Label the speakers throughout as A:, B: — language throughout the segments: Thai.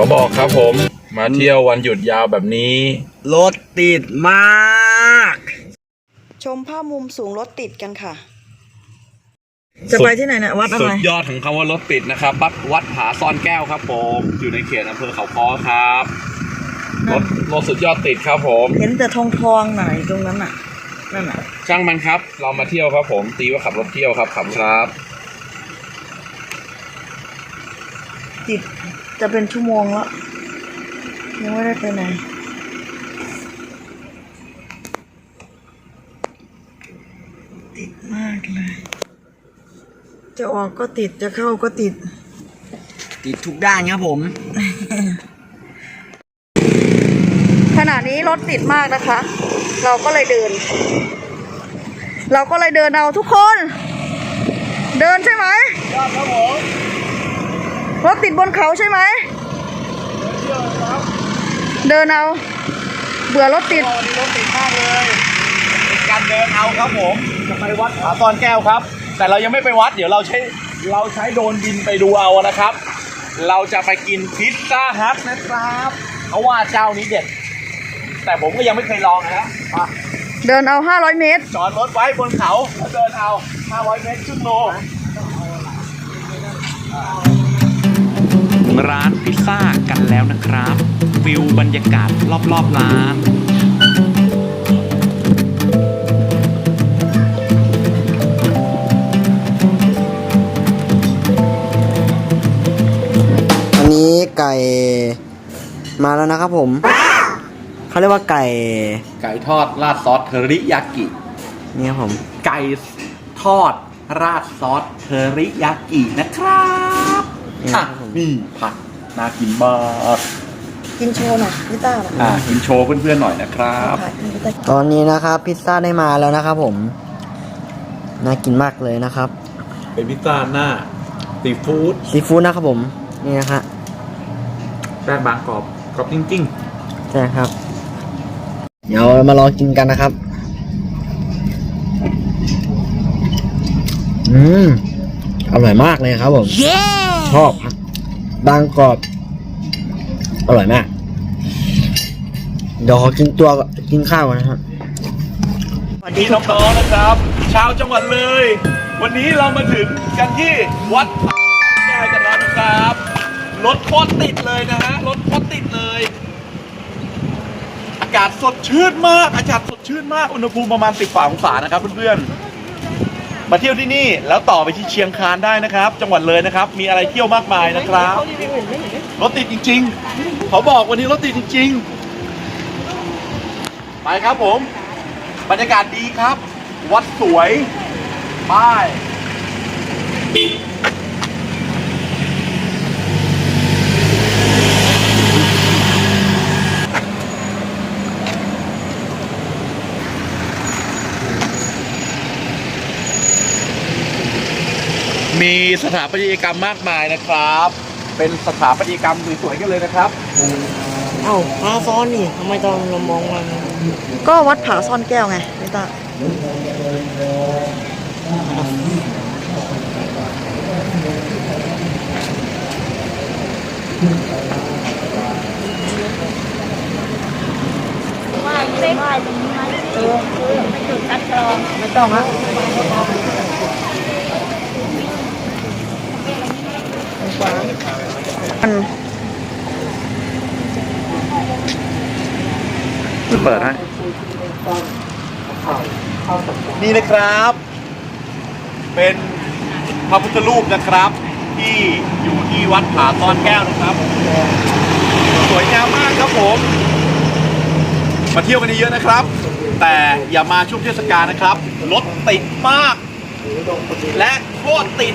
A: อบอกครับผม มาเที่ยววันหยุดยาวแบบนี้
B: รถติดมาก
C: ชมภาพมุมสูงรถติดกันค่ะ จะไปที่ไหนนะวัดอะ
A: สุ
C: ไร
A: ดยอดของคำว่ารถติดนะครับวัดวัดผาซ่อนแก้วครับผม อยู่ในเขตอำเภอเขาค้อครับรถรถสุดยอดติดครับผม
C: เห็นแต่ทองทองๆหน่อยตรงนั้นน่ะ นั่นน่ะ
A: ช่างมันครับ เรามาเที่ยวครับผม ตีว่าขับรถเที่ยวครับขับครับ
C: ติด จะเป็นชั่วโมงแล้ว ยังไม่ได้ไปไหนติดมากเลย จะออกก็ติดจะเข้าก็ติด
B: ติดทุกด้านครับผม
C: ขณะนี้รถติดมากนะคะ เราก็เลยเดิน เราก็เลยเดินเอาทุกคน เดินใช่ไหมร ถติดบนเขาใช่ไหม เดินเอา เบื่อรถติด
A: วันนี้รถติดมากเลยเป็นการเดินเอาครับผม จะไปวัดผาซ่อนแก้วครับ แต่เรายังไม่ไปวัด เดี๋ยวเราใช้ เราใช้โดรนบินไปดูเอานะครับ เราจะไปกินพิซซ่าฮัทนะครับเพราะว่าเจ้านี้เด็ด แต่ผมก็ยังไม่เคยลองนะครับอะ
C: เดินเอา 500 เมตร
A: จอดรถไว้บนเขาแล้วเดินเอา 500 เมตรครึ่งโล
D: ถึง ร้านพิซซ่ากันแล้วนะครับฟิลบรรยากาศรอบๆร้าน
B: อันนี้ไก่มาแล้วนะครับผมเขาเรียกว่าไก่
A: ไก่ทอดราดซอสเทอริยากิ
B: นี่ครับผม
D: ไก่ทอดราดซอสเทอริยากินะครับ
B: นี่ ครับผม
A: นี่ผักน่ากินมาก
C: กินโชว์หน่อยพี่ต้า
A: อะกินโชว์เพื่อนๆหน่อยนะครับ
C: ถ่ายให้พี่ต้า
B: ตอนนี้นะครับพิซซ่าได้มาแล้วนะครับผม น่ากินมากเลยนะครับ
A: เป็นพิซซ่าหน้าซีฟู้ด
B: ซีฟู้ดนะครับผม นี่นะฮะ
A: แป้งบางกรอบกรอบจริง
B: ใช่ครับ เดี๋ยวเรามาลองกินกันนะครับ อืม อร่อยมากเลยครับผม ชอบครับางกรอบ อร่อยมาก เดี๋ยวขอกินตัวกินข้าวก่อนนะครับ
A: ๆพี่น้องๆนะครับ ชาวจังหวัดเลย วันนี้เรามาถึงกันที่วัดแก้วกันแล้วนะครับรถโคตรติดเลยนะฮะรถโคตรติดเลย อากาศสดชื่นมาก อากาศสดชื่นมาก อุณหภูมิประมาณ10ฝ่าองศานะครับเพื่อนๆ มาเที่ยวที่นี่แล้วต่อไปที่เชียงคานได้นะครับ จังหวัดเลยนะครับ มีอะไรเที่ยวมากมายนะครับรถติดจริงๆเขาบอกวันนี้รถติดจริง ๆ ไปครับผม บรรยากาศดีครับ วัดสวยป้าย มีสถาปัตยกรรมมากมายนะครับ เป็นสถาปัตยกรรมสวยๆกันเลยนะครับ
B: เอ้าปลาซ้อนนี่ทำไมตอนเรามองมัน
C: ก็วัดผาซ่อนแก้วไงพี่ต้า
E: ว่าเส้นว่าตรงนี้ไหมเออไม่จุดคัดกรอง
C: ไม่ต้องฮะ มัน
A: เปิดให้นี่นะครับ เป็นพระพุทธรูปนะครับ ที่อยู่ที่วัดผาซ่อนแก้วนะครับ สวยงามมากครับผม มาเที่ยวกันเยอะนะครับ แต่อย่ามาช่วงเทศกาลนะครับรถติดมาก และโคตรติด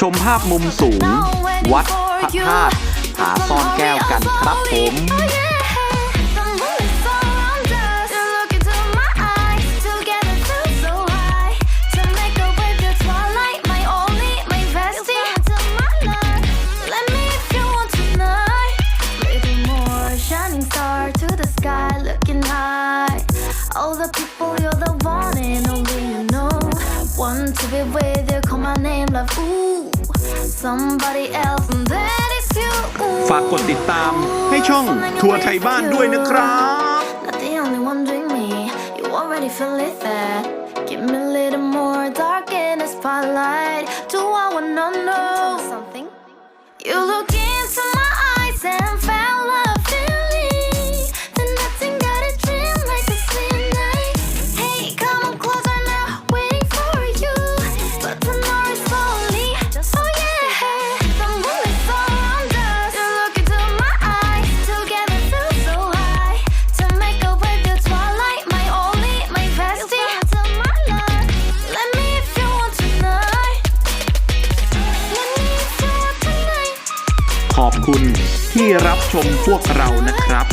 A: ชมภาพมุมสูง วัดพระธาตุผาซ่อนแก้วกันครับผม
E: Shining star to the sky, looking high. All the people, you're the one and only you know. Want to be with you, call my name, love. Ooh,
A: ฝากกดติดตามให้ช่องทัวร์ไทยบ้านด้วยนะครับ
E: Not the only one doing me. You already feel it there. Give me a little more dark in the spotlight. Do I wanna know
A: ที่รับชมพวกเรานะครับ